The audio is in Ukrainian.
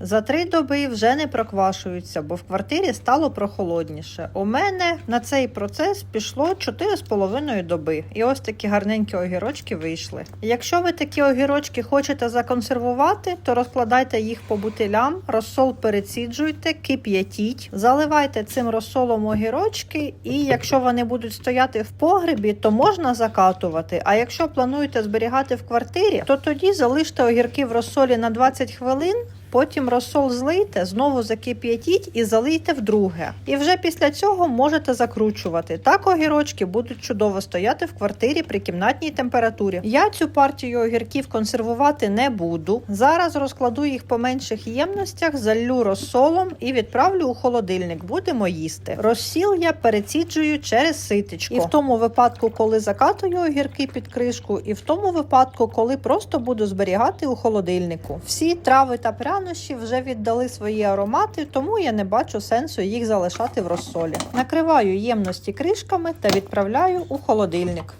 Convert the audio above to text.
За три доби вже не проквашуються, бо в квартирі стало прохолодніше. У мене на цей процес пішло 4,5 доби. І ось такі гарненькі огірочки вийшли. Якщо ви такі огірочки хочете законсервувати, то розкладайте їх по бутилям, розсол переціджуйте, кип'ятіть, заливайте цим розсолом огірочки, і якщо вони будуть стояти в погребі, то можна закатувати. А якщо плануєте зберігати в квартирі, то тоді залиште огірки в розсолі на 20 хвилин. Потім розсол злийте, знову закип'ятіть і залийте вдруге. І вже після цього можете закручувати. Так огірочки будуть чудово стояти в квартирі при кімнатній температурі. Я цю партію огірків консервувати не буду. Зараз розкладу їх по менших ємностях, заллю розсолом і відправлю у холодильник. Будемо їсти. Розсіл я переціджую через ситечко. І в тому випадку, коли закатую огірки під кришку, і в тому випадку, коли просто буду зберігати у холодильнику. Всі трави та прянощі вже віддали свої аромати, тому я не бачу сенсу їх залишати в розсолі. Накриваю ємності кришками та відправляю у холодильник.